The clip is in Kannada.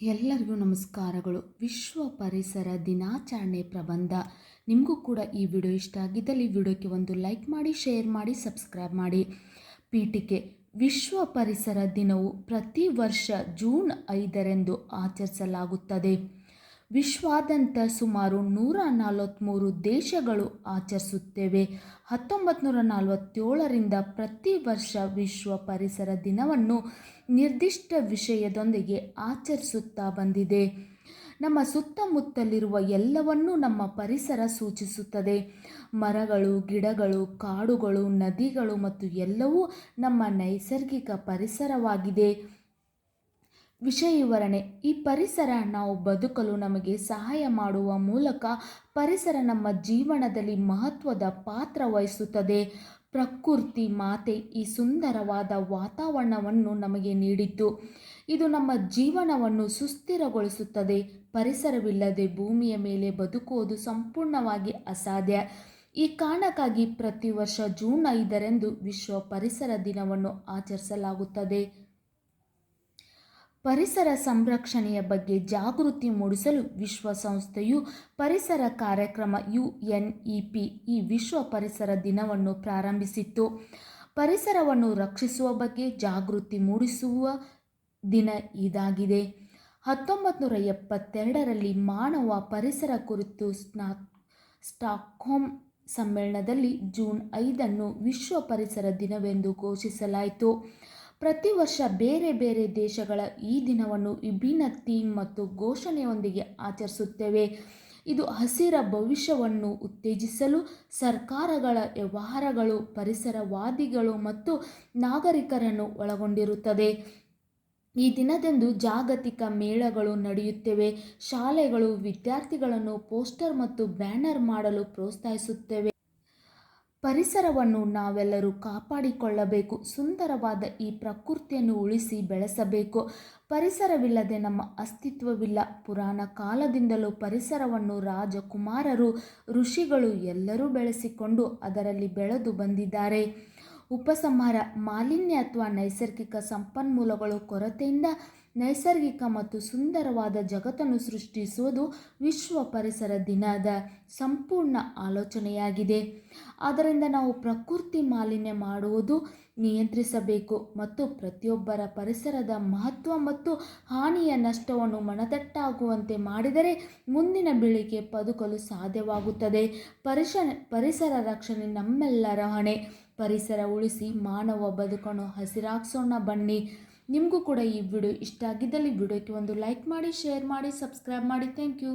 ಎಲ್ಲರಿಗೂ ನಮಸ್ಕಾರಗಳು. ವಿಶ್ವ ಪರಿಸರ ದಿನಾಚರಣೆ ಪ್ರಬಂಧ. ನಿಮಗೂ ಕೂಡ ಈ ವಿಡಿಯೋ ಇಷ್ಟ ಆಗಿದ್ದಲ್ಲಿ ವಿಡಿಯೋಕ್ಕೆ ಒಂದು ಲೈಕ್ ಮಾಡಿ, ಶೇರ್ ಮಾಡಿ, ಸಬ್ಸ್ಕ್ರೈಬ್ ಮಾಡಿ. ಪೀಠಿಕೆ. ವಿಶ್ವ ಪರಿಸರ ದಿನವು ಪ್ರತಿ ವರ್ಷ ಜೂನ್ ಐದರಂದು ಆಚರಿಸಲಾಗುತ್ತದೆ. ವಿಶ್ವಾದ್ಯಂತ ಸುಮಾರು ನೂರ ನಲವತ್ತ್ಮೂರು ದೇಶಗಳು ಆಚರಿಸುತ್ತೇವೆ. ಹತ್ತೊಂಬತ್ತು ನೂರ ನಲವತ್ತೇಳರಿಂದ ಪ್ರತಿ ವರ್ಷ ವಿಶ್ವ ಪರಿಸರ ದಿನವನ್ನು ನಿರ್ದಿಷ್ಟ ವಿಷಯದೊಂದಿಗೆ ಆಚರಿಸುತ್ತಾ ಬಂದಿದೆ. ನಮ್ಮ ಸುತ್ತಮುತ್ತಲಿರುವ ಎಲ್ಲವನ್ನೂ ನಮ್ಮ ಪರಿಸರ ಸೂಚಿಸುತ್ತದೆ. ಮರಗಳು, ಗಿಡಗಳು, ಕಾಡುಗಳು, ನದಿಗಳು ಮತ್ತು ಎಲ್ಲವೂ ನಮ್ಮ ನೈಸರ್ಗಿಕ ಪರಿಸರವಾಗಿದೆ. ವಿಷಯ ವಿವರಣೆ ಈ ಪರಿಸರ ನಾವು ಬದುಕಲು ನಮಗೆ ಸಹಾಯ ಮಾಡುವ ಮೂಲಕ ಪರಿಸರ ನಮ್ಮ ಜೀವನದಲ್ಲಿ ಮಹತ್ವದ ಪಾತ್ರ ವಹಿಸುತ್ತದೆ. ಪ್ರಕೃತಿ ಮಾತೆ ಈ ಸುಂದರವಾದ ವಾತಾವರಣವನ್ನು ನಮಗೆ ನೀಡಿತು ಇದು ನಮ್ಮ ಜೀವನವನ್ನು ಸುಸ್ಥಿರಗೊಳಿಸುತ್ತದೆ. ಪರಿಸರವಿಲ್ಲದೆ ಭೂಮಿಯ ಮೇಲೆ ಬದುಕುವುದು ಸಂಪೂರ್ಣವಾಗಿ ಅಸಾಧ್ಯ. ಈ ಕಾರಣಕ್ಕಾಗಿ ಪ್ರತಿ ವರ್ಷ ಜೂನ್ ಐದರಂದು ವಿಶ್ವ ಪರಿಸರ ದಿನವನ್ನು ಆಚರಿಸಲಾಗುತ್ತದೆ. ಪರಿಸರ ಸಂರಕ್ಷಣೆಯ ಬಗ್ಗೆ ಜಾಗೃತಿ ಮೂಡಿಸಲು ವಿಶ್ವಸಂಸ್ಥೆಯು ಪರಿಸರ ಕಾರ್ಯಕ್ರಮ ಯು ಎನ್ ಇ ಪಿ ಈ ವಿಶ್ವ ಪರಿಸರ ದಿನವನ್ನು ಪ್ರಾರಂಭಿಸಿತ್ತು. ಪರಿಸರವನ್ನು ರಕ್ಷಿಸುವ ಬಗ್ಗೆ ಜಾಗೃತಿ ಮೂಡಿಸುವ ದಿನ ಇದಾಗಿದೆ. ಹತ್ತೊಂಬತ್ತು ನೂರ ಎಪ್ಪತ್ತೆರಡರಲ್ಲಿ ಮಾನವ ಪರಿಸರ ಕುರಿತು ಸ್ನಾ, ಸ್ಟಾಕ್ಹೋಮ್ ಸಮ್ಮೇಳನದಲ್ಲಿ ಜೂನ್ ಐದನ್ನು ವಿಶ್ವ ಪರಿಸರ ದಿನವೆಂದು ಘೋಷಿಸಲಾಯಿತು. ಪ್ರತಿ ವರ್ಷ ಬೇರೆ ಬೇರೆ ದೇಶಗಳ ಈ ದಿನವನ್ನು ವಿಭಿನ್ನ ಥೀಮ್ ಮತ್ತು ಘೋಷಣೆಯೊಂದಿಗೆ ಆಚರಿಸುತ್ತೇವೆ. ಇದು ಹಸಿರ ಭವಿಷ್ಯವನ್ನು ಉತ್ತೇಜಿಸಲು ಸರ್ಕಾರಗಳ ವ್ಯವಹಾರಗಳು, ಪರಿಸರವಾದಿಗಳು ಮತ್ತು ನಾಗರಿಕರನ್ನು ಒಳಗೊಂಡಿರುತ್ತದೆ. ಈ ದಿನದಂದು ಜಾಗತಿಕ ಮೇಳಗಳು ನಡೆಯುತ್ತವೆ. ಶಾಲೆಗಳು, ವಿದ್ಯಾರ್ಥಿಗಳನ್ನು ಪೋಸ್ಟರ್ ಮತ್ತು ಬ್ಯಾನರ್ ಮಾಡಲು ಪ್ರೋತ್ಸಾಹಿಸುತ್ತವೆ. ಪರಿಸರವನ್ನು ನಾವೆಲ್ಲರೂ ಕಾಪಾಡಿಕೊಳ್ಳಬೇಕು. ಸುಂದರವಾದ ಈ ಪ್ರಕೃತಿಯನ್ನು ಉಳಿಸಿ ಬೆಳೆಸಬೇಕು. ಪರಿಸರವಿಲ್ಲದೆ ನಮ್ಮ ಅಸ್ತಿತ್ವವಿಲ್ಲ. ಪುರಾಣ ಕಾಲದಿಂದಲೂ ಪರಿಸರವನ್ನು ರಾಜಕುಮಾರರು, ಋಷಿಗಳು ಎಲ್ಲರೂ ಬೆಳೆಸಿಕೊಂಡು ಅದರಲ್ಲಿ ಬೆಳೆದು ಬಂದಿದ್ದಾರೆ. ಉಪಸಂಹಾರ, ಮಾಲಿನ್ಯ ಅಥವಾ ನೈಸರ್ಗಿಕ ಸಂಪನ್ಮೂಲಗಳು ಕೊರತೆಯಿಂದ ನೈಸರ್ಗಿಕ ಮತ್ತು ಸುಂದರವಾದ ಜಗತ್ತನ್ನು ಸೃಷ್ಟಿಸುವುದು ವಿಶ್ವ ಪರಿಸರ ದಿನದ ಸಂಪೂರ್ಣ ಆಲೋಚನೆಯಾಗಿದೆ. ಆದ್ದರಿಂದ ನಾವು ಪ್ರಕೃತಿ ಮಾಲಿನ್ಯ ಮಾಡುವುದು ನಿಯಂತ್ರಿಸಬೇಕು ಮತ್ತು ಪ್ರತಿಯೊಬ್ಬರ ಪರಿಸರದ ಮಹತ್ವ ಮತ್ತು ಹಾನಿಯ ನಷ್ಟವನ್ನು ಮನದಟ್ಟಾಗುವಂತೆ ಮಾಡಿದರೆ ಮುಂದಿನ ಬೆಳಿಗ್ಗೆ ಬದುಕಲು ಸಾಧ್ಯವಾಗುತ್ತದೆ. ಪರಿಸ ಪರಿಸರ ರಕ್ಷಣೆ ನಮ್ಮೆಲ್ಲರ ಹೊಣೆ. ಪರಿಸರ ಉಳಿಸಿ ಮಾನವ ಬದುಕನ್ನು ಹಸಿರಾಗ್ಸೋಣ ಬನ್ನಿ. ನಿಮಗೂ ಕೂಡ ಈ ವಿಡಿಯೋ ಇಷ್ಟ ಆಗಿದ್ದಲ್ಲಿ ವಿಡಿಯೋಕ್ಕೆ ಒಂದು ಲೈಕ್ ಮಾಡಿ, ಶೇರ್ ಮಾಡಿ, ಸಬ್ಸ್ಕ್ರೈಬ್ ಮಾಡಿ. Thank you.